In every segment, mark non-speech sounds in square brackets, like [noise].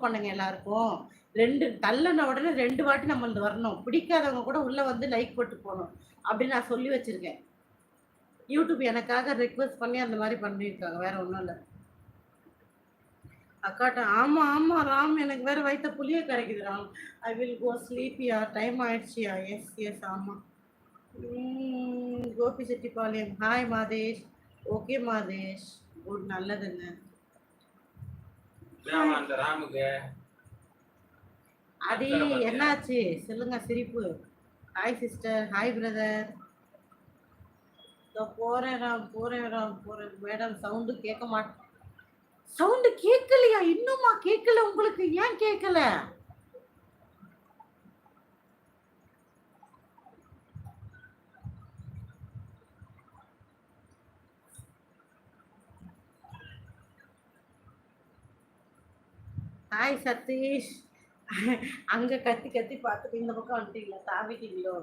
பண்ணுங்க எல்லாருக்கும். ரெண்டு தள்ளன உடனே ரெண்டு வாட்டி நம்ம வந்து வரணும். பிடிக்காதவங்க கூட உள்ள வந்து லைக் போட்டு போகணும். அப்படின்னு நான் சொல்லி வச்சிருக்கேன். யூடியூப் எனக்காக ரிக்வெஸ்ட் பண்ணி அந்த மாதிரி பண்ணியிருக்காங்க. வேற ஒன்றும் இல்லை. அக்காட்ட ஆமா ஆமா ராம் எனக்கு வேற வைத்த புளிய கிடைக்குது ராம். ஐ வில் கோ ஸ்லீப்பியா டைம் ஆயிடுச்சியா எஸ் எஸ் ஆமா. Gobichettipalayam. Hi Madesh. Okay Madesh. Good நல்லதுங்க. அந்த ராமுக்கு அடி என்னாச்சு? சொல்லுங்க சிரிப்பு. ஹாய் சிஸ்டர் ஹாய் பிரதர் போறேன் ராம் போறேன் ராம் போறேன். மேடம் சவுண்டு கேட்க மாட்டேன் சவுண்டு கேட்கலையா? இன்னுமா கேட்கல உங்களுக்கு? ஏன் கேட்கல? ஹாய் சதீஷ் [laughs] அங்க கத்தி கத்தி பார்த்துட்டு இந்த பக்கம் வந்துட்டீங்களா தாவிட்டீங்களோ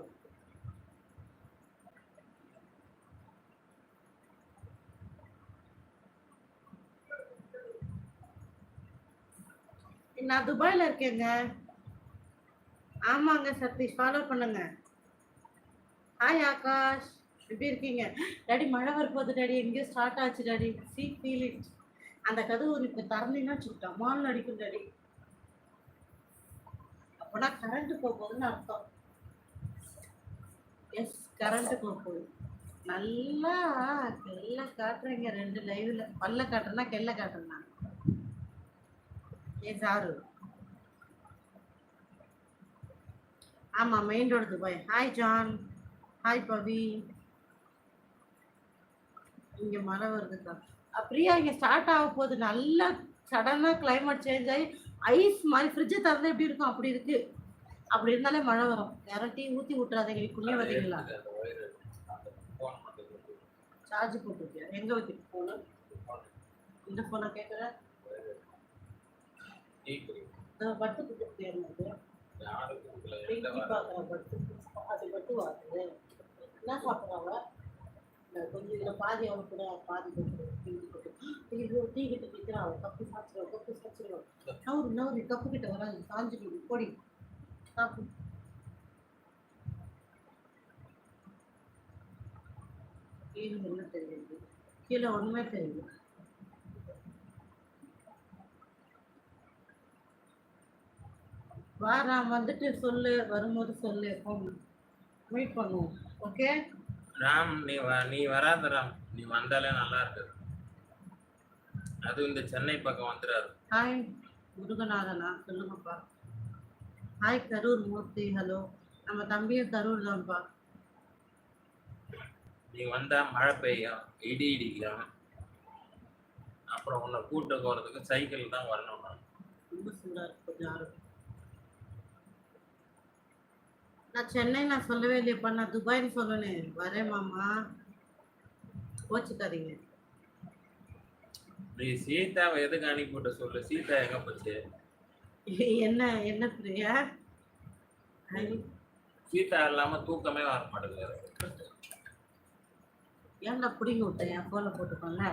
நான் துபாயில் இருக்கேங்க. ஆமாங்க சதீஷ் ஃபாலோ பண்ணுங்க. ஹாய் ஆகாஷ். எப்படி இருக்கீங்க? டாடி மழை வரப்போகுது டாடி. எங்கேயோ ஸ்டார்ட் ஆச்சு டாடி. சீ ஃபீல் இட் அந்த கதவு இப்போ திறந்தீங்கன்னா வச்சுக்கிட்டோம் மால் அடிக்கும் டடி அப்போனா கரண்ட் போக போகுதுன்னு அர்த்தம். எஸ் கரண்ட் போக போகுது நல்லா கெல்ல காட்டுறீங்க ரெண்டு லைவ்ல பல்ல காட்டுறனா கெல்ல காட்டுறேன்னா. ஏ சாரு ஆமா main road Dubai hi John hi Pavi. இங்க மழை வருதுக்கா. அப்படியா இங்க ஸ்டார்ட் ஆக போகுது நல்லா சடனா கிளைமேட் சேஞ்ச் ஆகி ஐஸ் மாதிரி ஃப்ரிட்ஜை திறந்தா எப்படி இருக்கும்? அப்படி இருக்கு. அப்படி இருந்தாலே மழை வரும். கரண்டி ஊத்தி விட்டுறாதீங்க. மட்டும் இருக்கு. சார்ஜ் போட்டுருக்கியா? எங்க வைக்க போன இந்த போனை கேட்குற. பட்டு கொடுத்து யாரும் கொடுக்கல. எந்த டிங்கி வர- பார்க்குற பட்டு அது பட்டு வாங்குது. என்ன இதில் பாதி அவன் கூட பாதி கொடுக்குறது ஐயோ டீ கிட்ட நிற்கிறான் கப்பு சாச்சிடுவோம் கப்பு சாச்சிடுவோம் நவுறு நவுறு கப்பு கிட்ட வராது சாஞ்சு கொடு கொடி சாப்பிடு கீழே என்ன தெரியுது? கீழே ஒன்றுமே தெரியுது. வா நான் வந்துட்டு சொல்லு வரும்போது சொல்லு வெயிட் பண்ணுவோம். ஓகே? ராம் நீ வ- நீ வராத ராம். நீ வந்தாலே நல்லா இருக்குது. அதுவும் இந்த சென்னை பக்கம் வந்துடாது. ஹாய் முருகநாதனா? சொல்லுங்கப்பா. ஹாய் கரூர் மூர்த்தி. ஹலோ. நம்ம தம்பியும் கரூர் தான்ப்பா. நீ வந்தா மழை பெய்யும். இடி இடிக்கும். அப்புறம் உன்னை கூட்ட போறதுக்கு சைக்கிள் தான் வரணும். ரொம்ப சூடாக இருக்கு கொஞ்சம் நான் சென்னை நான் சொல்லவே இல்லையப்பா நான் துபாய்னு சொல்லணும் வரேன் மாமா. கோச்சுக்காதீங்க. நீ சீதாவை எதுக்கு அனுப்பிவிட்ட சொல்லு? சீதா எங்க போச்சு? என்ன என்ன பிரியா? சீதா இல்லாம தூக்கமே வர மாட்டேங்குது ஏன்டா பிடிங்க விட்டேன் என் ஃபோனை போட்டுக்கோங்க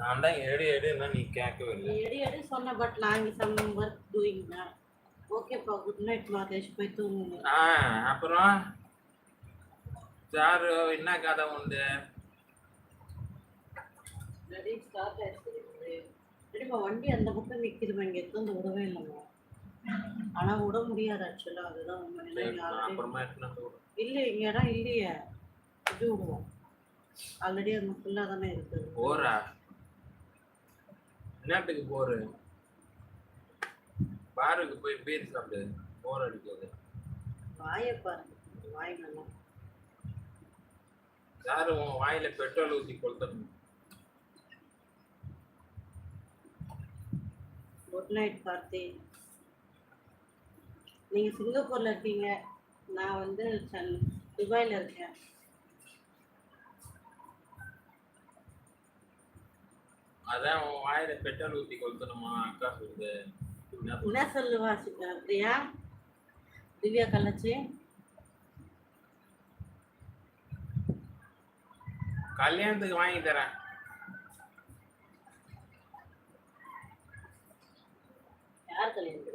நான் தான் எடு எடுன்னா நீ கேட்கவே இல்லை. எடி எடி சொன்ன பட் நான் இங்கே சம் ஒர்க் டூயிங் ஓகேப்பா குட் நைட் மாதேஷ் போய் தூங்குங்க ஆ அப்புறம் சாரு என்ன கதை உண்டு? ரெடி ஸ்டார்ட் ஆயிடுச்சு. ரெடிமா வண்டி அந்த பக்கம் நிற்கிதுமா இங்கே எடுத்து விடவே இல்லைம்மா. ஆனால் விட முடியாது ஆக்சுவலாக அதுதான் உண்மை. இல்லை இங்கே இடம் இல்லையே. இது விடுவோம். ஆல்ரெடி அங்கே ஃபுல்லாக தானே இருக்குது. போறா. என்னத்துக்கு போரு பாருக்கு போய் பீர் சாப்பிடு போர் அடிக்குது வாயை பாருங்க. வாய் நல்லா சாரு உன் வாயில பெட்ரோல் ஊத்தி கொளுத்தணும்? Good night Karthi. நீங்கள் சிங்கப்பூரில் இருக்கீங்க. நான் வந்து சென் துபாயில் இருக்கேன். அதான் உன் வாயில பெட்ரோல் ஊத்தி கொளுத்தணுமா? அக்கா சொல்லுது. என்ன சொல்லுவா பிரியா? திவ்யா கள்ளச்சி? கல்யாணத்துக்கு வாங்கி தரேன். யார் கல்யாணத்துக்கு?